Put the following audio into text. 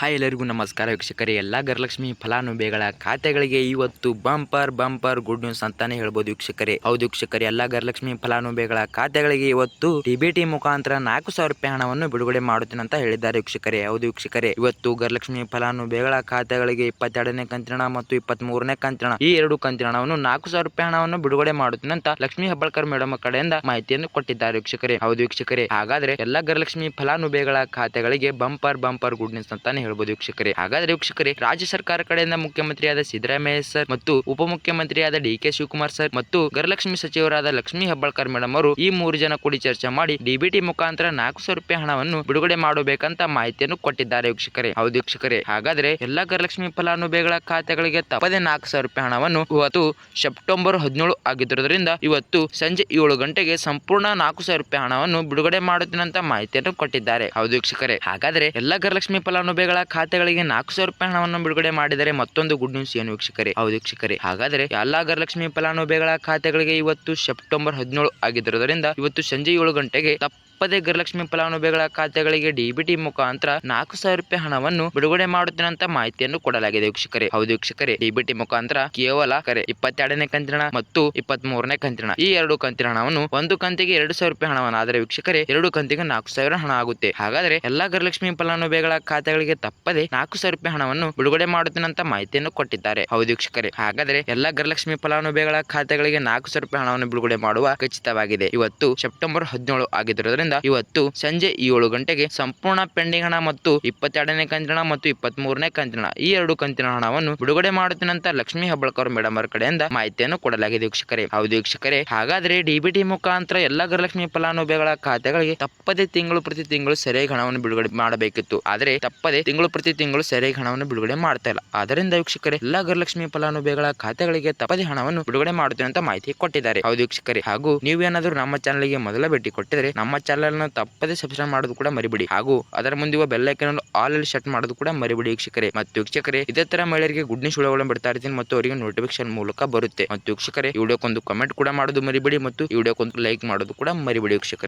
Hi ಎಲ್ಲರಿಗೂ ನಮಸ್ಕಾರ ವೀಕ್ಷಕರೇ, ಎಲ್ಲ ಗರಲಕ್ಷ್ಮಿ ಫಲಾನುಭವಿಗಳ ಖಾತೆಗಳಿಗೆ ಇವತ್ತು ಬಂಪರ್ ಬಂಪರ್ ಗುಡ್ ನ್ಯೂಸ್ ಅಂತಾನೆ ಹೇಳ್ಬೋದು ವೀಕ್ಷಕರೇ. ಹೌದು ವೀಕ್ಷಕರೇ, ಎಲ್ಲ ಗರಲಕ್ಷ್ಮಿ ಫಲಾನುಭವಿಗಳ ಖಾತೆಗಳಿಗೆ ಇವತ್ತು ಡಿಬಿಟಿ ಮುಖಾಂತರ ನಾಲ್ಕು ಸಾವಿರ ರೂಪಾಯಿ ಹಣವನ್ನು ಬಿಡುಗಡೆ ಮಾಡುತ್ತೇನೆ ಅಂತ ಹೇಳಿದ್ದಾರೆ ವೀಕ್ಷಕರೇ. ಹೌದು ವೀಕ್ಷಕರೇ, ಇವತ್ತು ಗರಲಕ್ಷ್ಮಿ ಫಲಾನುಭವಿಗಳ ಖಾತೆಗಳಿಗೆ ಇಪ್ಪತ್ತೆರಡನೇ ಕಂತಿನ ಮತ್ತು ಇಪ್ಪತ್ತ್ ಮೂರನೇ ಕಂತಿನ ಈ ಎರಡು ಕಂತಿನ ಹಣವನ್ನು ನಾಲ್ಕು ಸಾವಿರ ರೂಪಾಯಿ ಹಣವನ್ನು ಬಿಡುಗಡೆ ಮಾಡುತ್ತೇನೆ ಅಂತ ಲಕ್ಷ್ಮಿ ಹೆಬ್ಬಾಳ್ಕರ್ ಮೇಡಮ್ ಕಡೆಯಿಂದ ಮಾಹಿತಿಯನ್ನು ಕೊಟ್ಟಿದ್ದಾರೆ ವೀಕ್ಷಕರೇ. ಹೌದು ವೀಕ್ಷಕರೇ, ಹಾಗಾದ್ರೆ ಎಲ್ಲ ಗರಲಕ್ಷ್ಮಿ ಫಲಾನುಭವಿಗಳ ಖಾತೆಗಳಿಗೆ ಬಂಪರ್ ಬಂಪರ್ ಗುಡ್ ನ್ಯೂಸ್ ಅಂತಾನೆ ಹೇಳ್ಬೋದು ವೀಕ್ಷಕರೇ. ಹಾಗಾದ್ರೆ ವೀಕ್ಷಕರೇ, ರಾಜ್ಯ ಸರ್ಕಾರ ಕಡೆಯಿಂದ ಮುಖ್ಯಮಂತ್ರಿಯಾದ ಸಿದ್ದರಾಮಯ್ಯ ಸರ್ ಮತ್ತು ಉಪಮುಖ್ಯಮಂತ್ರಿಯಾದ ಡಿ ಕೆ ಶಿವಕುಮಾರ್ ಸರ್ ಮತ್ತು ಗೃಹಲಕ್ಷ್ಮಿ ಸಚಿವರಾದ ಲಕ್ಷ್ಮಿ ಹೆಬ್ಬಾಳ್ಕರ್ ಮೇಡಮ್ ಅವರು ಈ ಮೂರು ಜನ ಕೂಡಿ ಚರ್ಚೆ ಮಾಡಿ ಡಿಬಿಟಿ ಮುಖಾಂತರ ನಾಲ್ಕು ಸಾವಿರ ರೂಪಾಯಿ ಹಣವನ್ನು ಬಿಡುಗಡೆ ಮಾಡಬೇಕಂತ ಮಾಹಿತಿಯನ್ನು ಕೊಟ್ಟಿದ್ದಾರೆ ವೀಕ್ಷಕರೇ. ಹೌದು ವೀಕ್ಷಕರೇ. ಹಾಗಾದ್ರೆ ಎಲ್ಲಾ ಗೃಹಲಕ್ಷ್ಮಿ ಫಲಾನುಭವಿಗಳ ಖಾತೆಗಳಿಗೆ ತಪ್ಪದೆ ನಾಲ್ಕು ಸಾವಿರ ರೂಪಾಯಿ ಹಣವನ್ನು ಇವತ್ತು ಸೆಪ್ಟೆಂಬರ್ ಹದಿನೇಳು ಆಗಿದ್ದರಿಂದ ಇವತ್ತು ಸಂಜೆ ಏಳು ಗಂಟೆಗೆ ಸಂಪೂರ್ಣ ನಾಲ್ಕು ಸಾವಿರ ರೂಪಾಯಿ ಹಣವನ್ನು ಬಿಡುಗಡೆ ಮಾಡುತ್ತಿನಂತ ಮಾಹಿತಿಯನ್ನು ಕೊಟ್ಟಿದ್ದಾರೆ. ಹೌದು ವೀಕ್ಷಕರೇ. ಹಾಗಾದ್ರೆ ಎಲ್ಲಾ ಗೃಹಲಕ್ಷ್ಮಿ ಫಲಾನುಭವಿಗಳ ಖಾತೆಗಳಿಗೆ ನಾಲ್ಕು ಸಾವಿರ ರೂಪಾಯಿ ಹಣವನ್ನು ಬಿಡುಗಡೆ ಮಾಡಿದರೆ ಮತ್ತೊಂದು ಗುಡ್ ನ್ಯೂಸ್ ಏನು ವೀಕ್ಷಕರೇ? ಹೌದು ವೀಕ್ಷಕರೇ. ಹಾಗಾದ್ರೆ ಎಲ್ಲಾ ಗೃಹಲಕ್ಷ್ಮಿ ಫಲಾನುಭವಿಗಳ ಖಾತೆಗಳಿಗೆ ಇವತ್ತು ಸೆಪ್ಟೆಂಬರ್ ಹದಿನೇಳು ಆಗಿದ್ದರಿಂದ ಇವತ್ತು ಸಂಜೆ ಏಳು ಗಂಟೆಗೆ ತಪ್ಪದೇ ಗೃಹಲಕ್ಷ್ಮಿ ಫಲಾನುಭವಿಗಳ ಖಾತೆಗಳಿಗೆ ಡಿಬಿಟಿ ಮುಖಾಂತರ ನಾಲ್ಕು ಸಾವಿರ ರೂಪಾಯಿ ಹಣವನ್ನು ಬಿಡುಗಡೆ ಮಾಡುತ್ತೇನೆ ಅಂತ ಮಾಹಿತಿಯನ್ನು ಕೊಡಲಾಗಿದೆ ವೀಕ್ಷಕರೇ. ಹೌದು ವೀಕ್ಷಕರೇ ಡಿಬಿಟಿ ಮುಖಾಂತರ ಕೇವಲ ಕರೆ ಇಪ್ಪತ್ತೆರಡನೇ ಕಂತಿನ ಮತ್ತು ಇಪ್ಪತ್ತ್ ಮೂರನೇ ಕಂತಿನ ಈ ಎರಡು ಕಂತಿನ ಹಣವನ್ನು ಒಂದು ಕಂತಿಗೆ ಎರಡು ಸಾವಿರ ರೂಪಾಯಿ ಹಣವನ್ನು ಆದರೆ ವೀಕ್ಷಕರೇ, ಎರಡು ಕಂತಿಗೆ ನಾಲ್ಕು ಸಾವಿರ ಹಣ ಆಗುತ್ತೆ. ಹಾಗಾದ್ರೆ ಎಲ್ಲಾ ಗೃಹಲಕ್ಷ್ಮಿ ಫಲಾನುಭವಿಗಳ ಖಾತೆಗಳಿಗೆ ತಪ್ಪದೆ ನಾಲ್ಕು ಸಾವಿರ ರೂಪಾಯಿ ಹಣವನ್ನು ಬಿಡುಗಡೆ ಮಾಡುತ್ತೇನೆ ಅಂತ ಮಾಹಿತಿಯನ್ನು ಕೊಟ್ಟಿದ್ದಾರೆ. ಹೌದು ವೀಕ್ಷಕರೇ, ಹಾಗಾದ್ರೆ ಎಲ್ಲಾ ಗೃಹಲಕ್ಷ್ಮಿ ಫಲಾನುಭವಿಗಳ ಖಾತೆಗಳಿಗೆ ನಾಲ್ಕು ಸಾವಿರ ರೂಪಾಯಿ ಹಣವನ್ನು ಬಿಡುಗಡೆ ಮಾಡುವ ಖಚಿತವಾಗಿದೆ. ಇವತ್ತು ಸೆಪ್ಟೆಂಬರ್ ಹದಿನೇಳು ಆಗಿರುವುದರಿಂದ ಇವತ್ತು ಸಂಜೆ ಏಳು ಗಂಟೆಗೆ ಸಂಪೂರ್ಣ ಪೆಂಡಿಂಗ್ ಹಣ ಮತ್ತು ಇಪ್ಪತ್ತೆರಡನೇ ಕಂತಿನ ಮತ್ತು ಇಪ್ಪತ್ತ್ ಮೂರನೇ ಕಂತಿನ ಈ ಎರಡು ಕಂತಿನ ಹಣವನ್ನು ಬಿಡುಗಡೆ ಮಾಡುತ್ತೇನೆ ಲಕ್ಷ್ಮೀ ಹಬ್ಬಳ್ಕರ್ ಮೇಡಮ್ ಅವರ ಕಡೆಯಿಂದ ಮಾಹಿತಿಯನ್ನು ಕೊಡಲಾಗಿದೆ ವೀಕ್ಷಕರೇ. ಹೌದು ವೀಕ್ಷಕರೇ, ಹಾಗಾದ್ರೆ ಡಿಬಿಟಿ ಮುಖಾಂತರ ಎಲ್ಲಾ ಗೃಹಲಕ್ಷ್ಮಿ ಫಲಾನುಭವಿಗಳ ಖಾತೆಗಳಿಗೆ ತಪ್ಪದೆ ತಿಂಗಳು ಪ್ರತಿ ತಿಂಗಳು ಸರಿಯಾಗಿ ಹಣವನ್ನು ಬಿಡುಗಡೆ ಮಾಡಬೇಕಿತ್ತು. ಆದರೆ ತಪ್ಪದೆ ತಿಂಗಳು ಪ್ರತಿ ತಿಂಗಳು ಸರಿಯಾಗಿ ಹಣವನ್ನು ಬಿಡುಗಡೆ ಮಾಡ್ತಾ ಇಲ್ಲ. ಆದ್ದರಿಂದ ವೀಕ್ಷಕರೇ, ಎಲ್ಲಾ ಗೃಹಲಕ್ಷ್ಮಿ ಫಲಾನುಭವಿಗಳ ಖಾತೆಗಳಿಗೆ ತಪ್ಪದೆ ಹಣವನ್ನು ಬಿಡುಗಡೆ ಮಾಡುತ್ತೇನೆ ಅಂತ ಮಾಹಿತಿ ಕೊಟ್ಟಿದ್ದಾರೆ. ಹೌದು ವೀಕ್ಷಕರೇ, ಹಾಗೂ ನೀವೇನಾದರೂ ನಮ್ಮ ಚಾನಲ್ಗೆ ಮೊದಲ ಭೇಟಿ ಕೊಟ್ಟಿದ್ರೆ ನಮ್ಮ ಚಾನಲ್ ನ ತಪ್ಪದೆ ಸಬ್ಸ್ಕ್ರೈಬ್ ಮಾಡೋದು ಕೂಡ ಮರಿಬಿಡಿ. ಹಾಗೂ ಅದರ ಮುಂದಿರುವ ಬೆಲ್ ಐಕನ್ ಆಲ್ ಅಲ್ಲಿ ಸೆಟ್ ಮಾಡೋದು ಕೂಡ ಮರಿಬಿಡಿ ವೀಕ್ಷಕರೇ. ಮತ್ತು ವೀಕ್ಷಕರೇ, ಇದೇ ತರ ಮಹಿಳೆಯರಿಗೆ ಗುಡ್ ನ್ಯೂಸ್ ವಿಡಿಯೋಗಳನ್ನು ಬಿಡ್ತಾ ಇರ್ತೀನಿ ಮತ್ತು ಅವರಿಗೆ ನೋಟಿಫಿಕೇಶನ್ ಮೂಲಕ ಬರುತ್ತೆ. ಮತ್ತು ವೀಕ್ಷಕರೇ ವಿಡಿಯೋಕ್ಕೊಂದು ಕಮೆಂಟ್ ಕೂಡ ಮಾಡೋದು ಮರಿಬಿಡಿ ಮತ್ತು ವಿಡಿಯೋಕ್ಕೊಂದು ಲೈಕ್ ಮಾಡೋದು ಕೂಡ ಮರಿಬಿಡಿ ವೀಕ್ಷಕರೇ.